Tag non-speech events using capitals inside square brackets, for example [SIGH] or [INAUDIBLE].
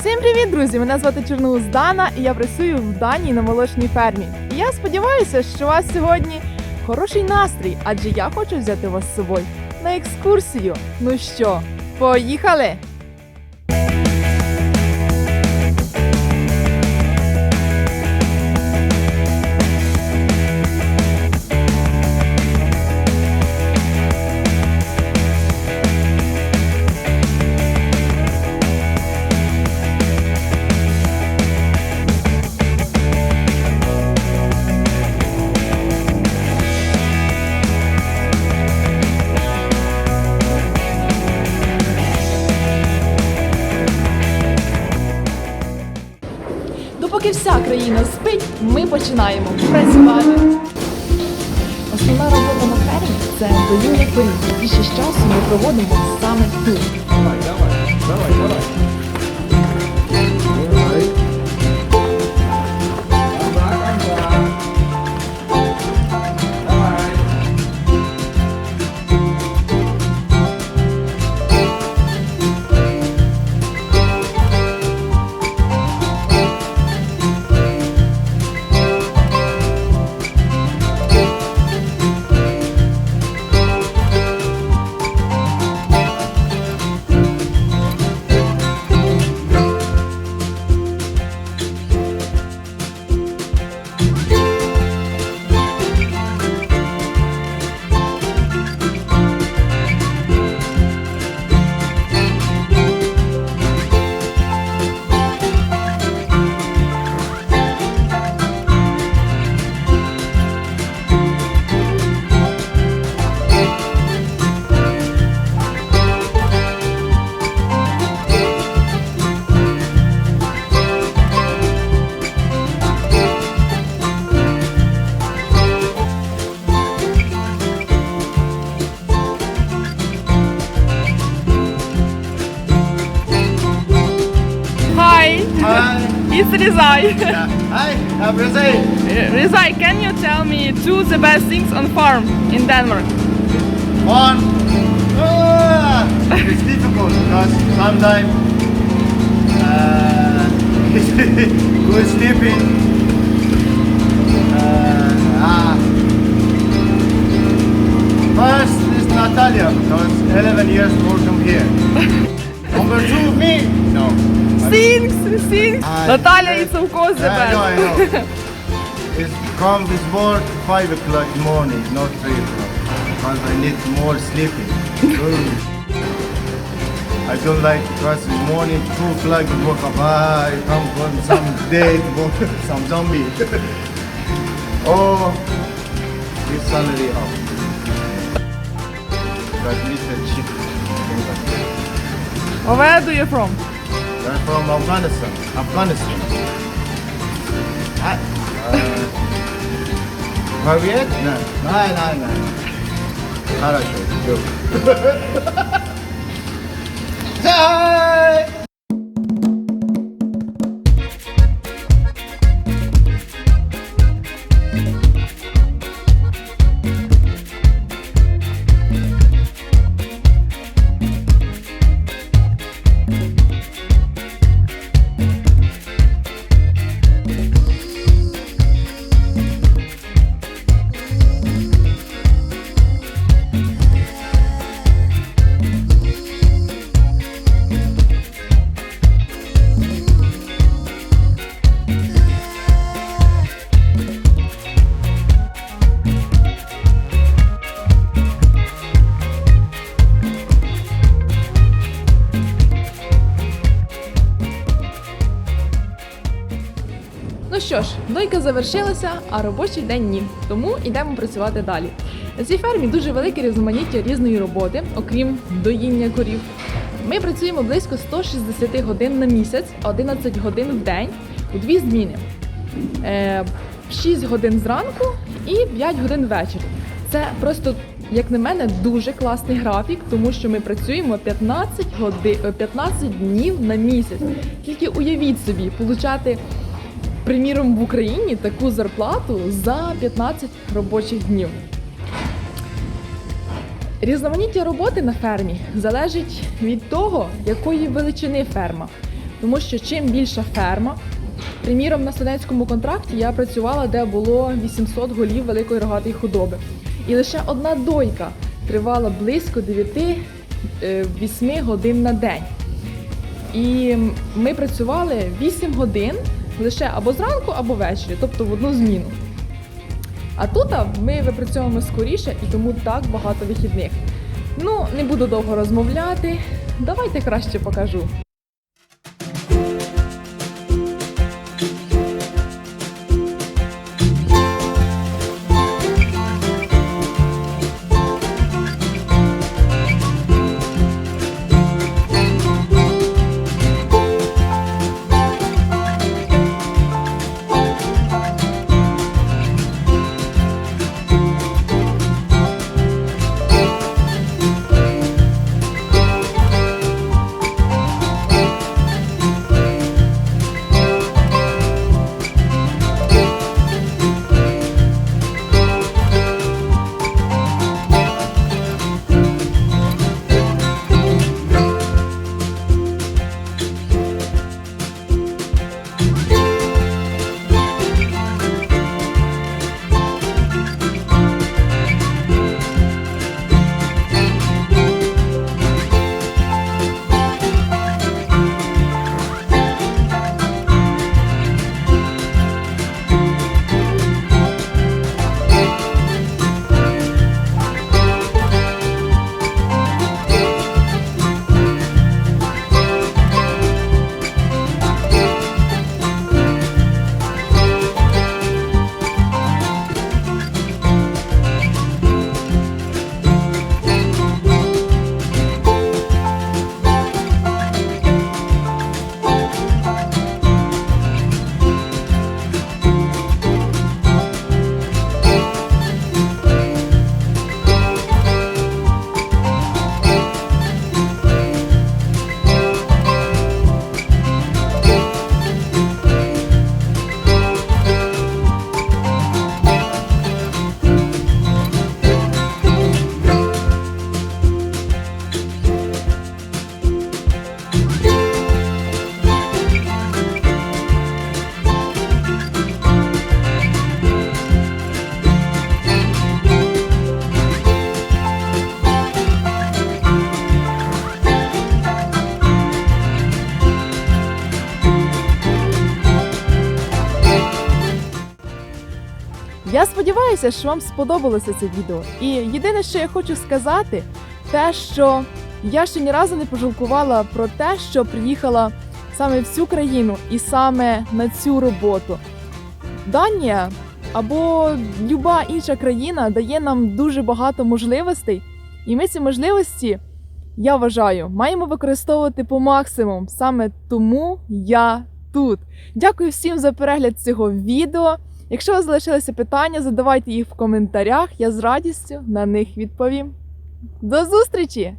Всім привіт, друзі! Мене звати Чорноус Дана, і я працюю в Данії на молочній фермі. І я сподіваюся, що у вас сьогодні хороший настрій, адже я хочу взяти вас з собою на екскурсію. Ну що, поїхали? Допоки вся країна спить, ми починаємо працювати. Основна робота на фермі це доюння корів. Більше часу ми проводимо саме тут. Давай, давай, давай. Давай. Rizai. Yeah. [LAUGHS] Hi, I'm Brazil. Rizai, can you tell me two the best things on farm in Denmark? One. Ah, it's difficult because sometimes uh, [LAUGHS] good sleeping. Uh, ah. First is Natalia because 11 years working here. [LAUGHS] Number two, me. No. Things, things. Ah, Natalia, it's of course the I know, I best. know. It's come this work 5 o'clock in the morning, not 3 o'clock. Because I need more sleeping. I don't like because in morning 2 o'clock you wake up, ah, I come from some dead, some zombie. [LAUGHS] oh, this salary up. But little cheap. Where do you from? They're from Afghanistan. Afghanistan. Uh, Soviet? No. No, no, no. Parachute. Good. [LAUGHS] Hi! Що ж, дойка завершилася, а робочий день ні. Тому йдемо працювати далі. На цій фермі дуже велике різноманіття різної роботи, окрім доїння корів. Ми працюємо близько 160 годин на місяць, 11 годин в день у дві зміни. Е, 6 годин зранку і 5 годин ввечері. Це просто, як на мене, дуже класний графік, тому що ми працюємо 15 годин, 15 днів на місяць. Тільки уявіть собі, получати приміром, в Україні таку зарплату за 15 робочих днів. Різноманіття роботи на фермі залежить від того, якої величини ферма. тому що чим більша ферма, приміром на студентському контракті я працювала, де було 800 голів великої рогатої худоби. І лише одна дойка тривала близько 9-8 годин на день. І ми працювали 8 годин лише або зранку, або ввечері, тобто в одну зміну. А тут ми випрацьовуємо скоріше і тому так багато вихідних. Ну, не буду довго розмовляти. Давайте краще покажу. Сподіваюся, що вам сподобалося це відео. І єдине, що я хочу сказати, те, що я ще ні разу не пожалкувала про те, що приїхала саме в цю країну і саме на цю роботу. Данія або люба інша країна дає нам дуже багато можливостей, і ми ці можливості, я вважаю, маємо використовувати по максимуму. Саме тому я тут. Дякую всім за перегляд цього відео. Якщо у вас залишилися питання, задавайте їх в коментарях. Я з радістю на них відповім. До зустрічі!